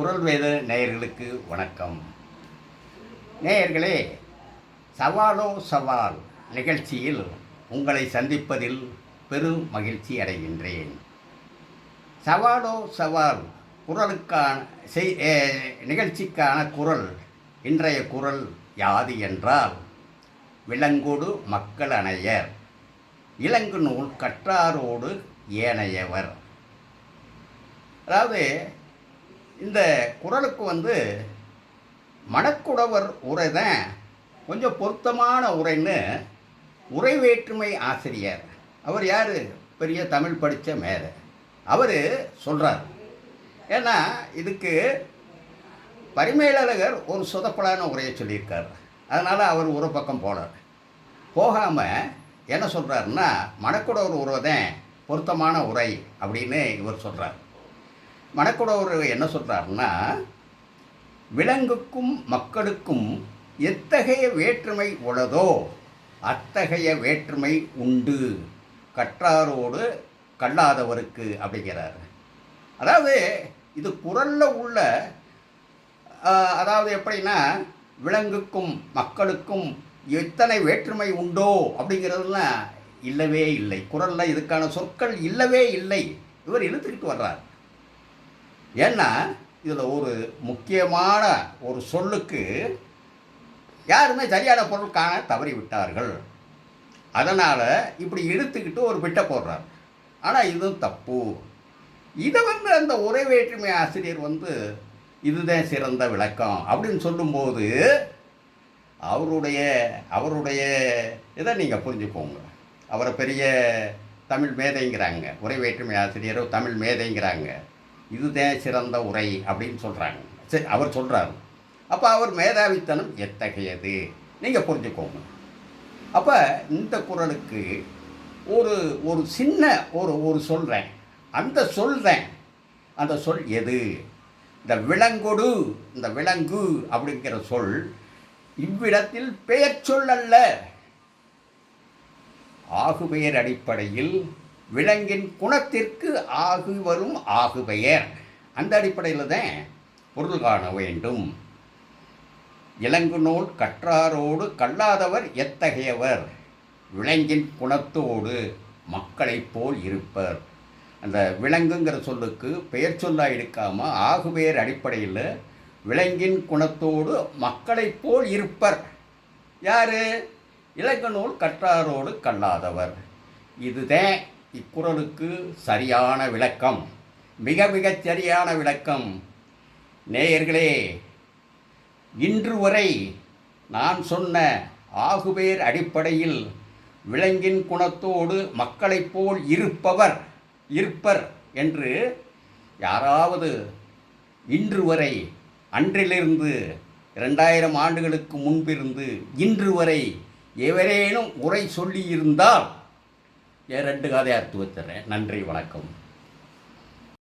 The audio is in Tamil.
குரல் வேத நேயர்களுக்கு வணக்கம். நேயர்களே சவாலோ சவால் நிகழ்ச்சியில் உங்களை சந்திப்பதில் பெரும் மகிழ்ச்சி அடைகின்றேன். சவாலோ சவால் குரலுக்கான செய் ஏ, நிகழ்ச்சிக்கான குரல் இன்றைய குரல் யாது என்றால் விலங்கொடு மக்கள் அணையர் இலங்கு நூல் கற்றாரோடு ஏனையவர். அதாவது இந்த குரலுக்கு வந்து மணக்குடவர் உரை தான் கொஞ்சம் பொருத்தமான உரைன்னு உரை வேற்றுமை ஆசிரியர். அவர் யார்? பெரிய தமிழ் படித்த மேலே அவர் சொல்கிறார் ஏன்னா இதுக்கு பரிமேலழகர் ஒரு சொதப்பலான உரையை சொல்லியிருக்கார். அதனால் அவர் ஒரு பக்கம் போனார். போகாமல் என்ன சொல்கிறாருன்னா மணக்குடவர் உரை தான் பொருத்தமான உரை அப்படின்னு இவர் சொல்கிறார் மணக்குடவர் என்ன சொல்கிறாருன்னா விலங்குக்கும் மக்களுக்கும் எத்தகைய வேற்றுமை உள்ளதோ அத்தகைய வேற்றுமை உண்டு. கற்றாரோடு கல்லாதவருக்கு அப்படிங்கிறார். அதாவது இது குரலில் உள்ள அதாவது எப்படின்னா விலங்குக்கும் மக்களுக்கும் எத்தனை வேற்றுமை உண்டோ அப்படிங்கிறதுலாம் இல்லவே இல்லை. குரலில் இதுக்கான சொற்கள் இல்லவே இல்லை. இவர் இழுத்துக்கிட்டு வர்றார். ஏன்னா இதில் ஒரு முக்கியமான ஒரு சொல்லுக்கு யாருமே சரியான பொருள் காண தவறி விட்டார்கள். அதனால் இப்படி இழுத்துக்கிட்டு ஒரு விட்ட போடுறார். ஆனால் இதுவும் தப்பு. இதை வந்து அந்த உரை வேற்றுமை ஆசிரியர் வந்து இதுதான் சிறந்த விளக்கம் அப்படின்னு சொல்லும்போது அவருடைய அவருடைய இதை நீங்கள் புரிஞ்சுக்கோங்க. அவரை பெரிய தமிழ் மேதைங்கிறாங்க. உரை வேற்றுமை ஆசிரியரோ தமிழ் மேதைங்கிறாங்க. இதுதான் சிறந்த உரை அப்படின்னு சொல்கிறாங்க சரி அவர் சொல்கிறார் அப்போ அவர் மேதாவித்தனம் எத்தகையது? நீங்கள் புரிஞ்சுக்கோங்க. அப்போ இந்த குரலுக்கு ஒரு ஒரு சின்ன ஒரு ஒரு சொல்கிறேன் அந்த சொல்கிறேன் அந்த சொல் எது? இந்த விலங்கொடு இந்த விலங்கு அப்படிங்கிற சொல் இவ்விடத்தில் பெயர் சொல் அல்ல. ஆகுபெயர் அடிப்படையில் விலங்கின் குணத்திற்கு ஆகு வரும் ஆகுபெயர் அந்த அடிப்படையில் தான் பொருள் காண வேண்டும். இலங்கு நூல் கற்றாரோடு கல்லாதவர் எத்தகையவர்? விலங்கின் குணத்தோடு மக்களைப் போல் இருப்பர். அந்த விலங்குங்கிற சொல்லுக்கு பெயர் சொல்லாக எடுக்காமல் ஆகுபெயர் அடிப்படையில் விலங்கின் குணத்தோடு மக்களைப் போல் இருப்பர். யார்? இலங்கு நூல் கற்றாரோடு கல்லாதவர். இதுதான் இக்குறளுக்கு சரியான விளக்கம் மிக மிகச் சரியான விளக்கம். நேயர்களே இன்று வரை நான் சொன்ன ஆகுபேர் அடிப்படையில் விலங்கின் குணத்தோடு மக்களைப் போல் இருப்பவர் இருப்பர் என்று யாராவது இன்று வரை அன்றிலிருந்து இரண்டாயிரம் ஆண்டுகளுக்கு முன்பிருந்து இன்று வரை எவரேனும் உரை சொல்லியிருந்தால் ரெண்டு கதை அறுத்து வச்சுறேன் நன்றி வணக்கம்.